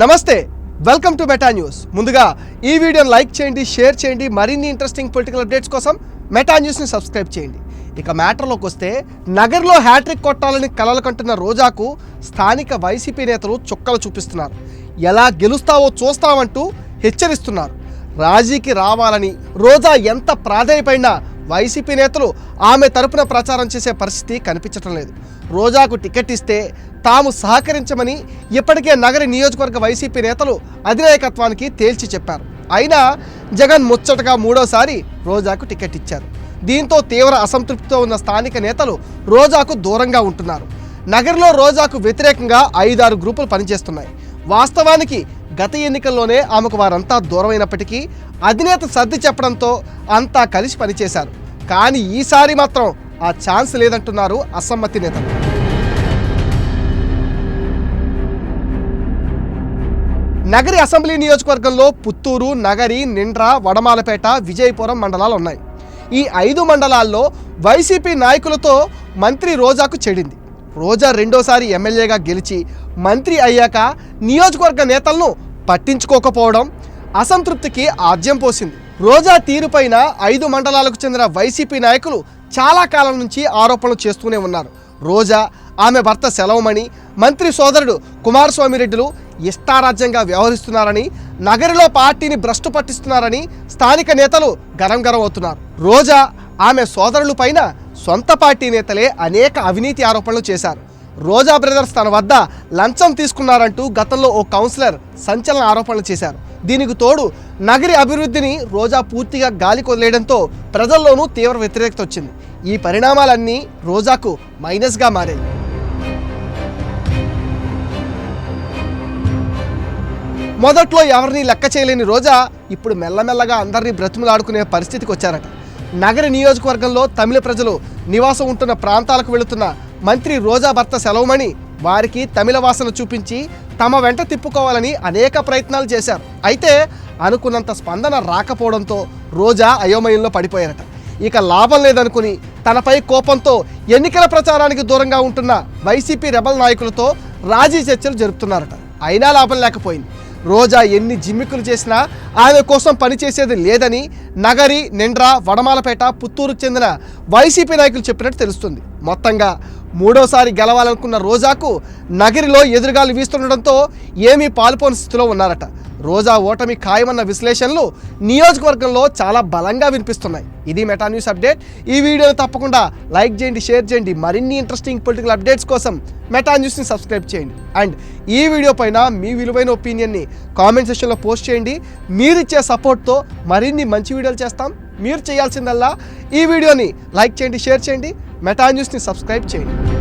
నమస్తే welcome to meta news ముందుగా ఈ వీడియోని లైక్ చేయండి షేర్ చేయండి మరిన్ని ఇంట్రెస్టింగ్ పొలిటికల్ అప్డేట్స్ కోసం మెటా న్యూస్ని సబ్స్క్రైబ్ చేయండి. ఇక మ్యాటర్లోకి వస్తే నగర్లో హ్యాట్రిక్ కొట్టాలని కలలు కంటున్న రోజాకు స్థానిక వైసీపీ నేతలు చుక్కలు చూపిస్తున్నారు. ఎలా గెలుస్తావో చూస్తామంటూ హెచ్చరిస్తున్నారు. రాజీకి రావాలని రోజా ఎంత ప్రాధాన్యపడినా వైసీపీ నేతలు ఆమె తరపున ప్రచారం చేసే పరిస్థితి కనిపించటం లేదు. రోజాకు టికెట్ ఇస్తే తాము సహకరించమని ఇప్పటికే నగరి నియోజకవర్గ వైసీపీ నేతలు అధినాయకత్వానికి తేల్చి చెప్పారు. అయినా జగన్ ముచ్చటగా మూడోసారి రోజాకు టికెట్ ఇచ్చారు. దీంతో తీవ్ర అసంతృప్తితో ఉన్న స్థానిక నేతలు రోజాకు దూరంగా ఉంటున్నారు. నగరంలో రోజాకు వ్యతిరేకంగా ఐదారు గ్రూపులు పనిచేస్తున్నాయి. వాస్తవానికి గత ఎన్నికల్లోనే ఆమెకు వారంతా దూరమైనప్పటికీ అధినేత సర్ది చెప్పడంతో అంతా కలిసి పనిచేశారు. కానీ ఈసారి మాత్రం ఆ ఛాన్స్ లేదంటున్నారు అసమ్మతి నేతలు నగరి అసెంబ్లీ నియోజకవర్గంలో పుత్తూరు నగరి నిండ్ర వడమాలపేట విజయపురం మండలాలు ఉన్నాయి. ఈ ఐదు మండలాల్లో వైసీపీ నాయకులతో మంత్రి రోజాకు చెడింది. రోజా రెండోసారి ఎమ్మెల్యేగా గెలిచి మంత్రి అయ్యాక నియోజకవర్గ నేతలను పట్టించుకోకపోవడం అసంతృప్తికి ఆద్యం పోసింది. రోజా తీరుపైన ఐదు మండలాలకు చెందిన వైసీపీ నాయకులు చాలా కాలం నుంచి ఆరోపణలు చేస్తూనే ఉన్నారు. రోజా ఆమె భర్త సెలవుమణి మంత్రి సోదరుడు కుమారస్వామి రెడ్డిలు ఇష్టారాజ్యంగా వ్యవహరిస్తున్నారని నగరిలో పార్టీని భ్రష్టు పట్టిస్తున్నారని స్థానిక నేతలు గరం గరం అవుతున్నారు. రోజా ఆమె సోదరుల పైన సొంత పార్టీ నేతలే అనేక అవినీతి ఆరోపణలు చేశారు. రోజా బ్రదర్స్ తన వద్ద లంచం తీసుకున్నారంటూ గతంలో ఓ కౌన్సిలర్ సంచలన ఆరోపణలు చేశారు. దీనికి తోడు నగరి అభివృద్ధిని రోజా పూర్తిగా గాలి కొదిలేయడంతో ప్రజల్లోనూ తీవ్ర వ్యతిరేకత వచ్చింది. ఈ పరిణామాలన్నీ రోజాకు మైనస్గా మారాయి. మొదట్లో ఎవరిని లెక్క చేయలేని రోజా ఇప్పుడు మెల్లమెల్లగా అందరినీ బ్రతిమలాడుకునే పరిస్థితికి వచ్చారట. నగర నియోజకవర్గంలో తమిళ ప్రజలు నివాసం ఉంటున్న ప్రాంతాలకు వెళుతున్న మంత్రి రోజా భర్త సెలవుమణి వారికి తమిళ వాసన చూపించి తమ వెంట తిప్పుకోవాలని అనేక ప్రయత్నాలు చేశారు. అయితే అనుకున్నంత స్పందన రాకపోవడంతో రోజా అయోమయంలో పడిపోయారట. ఇక లాభం లేదనుకుని తనపై కోపంతో ఎన్నికల ప్రచారానికి దూరంగా ఉంటున్న వైసీపీ రెబల్ నాయకులతో రాజీ చర్చలు జరుపుతున్నారట. అయినా లాభం లేకపోయింది. రోజా ఎన్ని జిమ్మికులు చేసినా ఆమె కోసం పనిచేసేది లేదని నగరి నిండ్ర వడమాలపేట పుత్తూరుకు చెందిన వైసీపీ నాయకులు చెప్పినట్టు తెలుస్తుంది. మొత్తంగా మూడోసారి గెలవాలనుకున్న రోజాకు నగరిలో ఎదురుగాలు వీస్తుండడంతో ఏమీ పాల్పోని స్థితిలో ఉన్నారట. రోజా ఓటమి ఖాయమన్న విశ్లేషణలు నియోజకవర్గంలో చాలా బలంగా వినిపిస్తున్నాయి. ఇది మెటా న్యూస్ అప్డేట్. ఈ వీడియోని తప్పకుండా లైక్ చేయండి షేర్ చేయండి. మరిన్ని ఇంట్రెస్టింగ్ పొలిటికల్ అప్డేట్స్ కోసం మెటా న్యూస్ని సబ్స్క్రైబ్ చేయండి. అండ్ ఈ వీడియో పైన మీ విలువైన ఒపీనియన్ని కామెంట్ సెక్షన్లో పోస్ట్ చేయండి. మీరు ఇచ్చే సపోర్ట్తో మరిన్ని మంచి వీడియోలు చేస్తాం. మీరు చేయాల్సిందల్లా ఈ వీడియోని లైక్ చేయండి షేర్ చేయండి. మెటా న్యూస్ని సబ్స్క్రైబ్ చేయండి.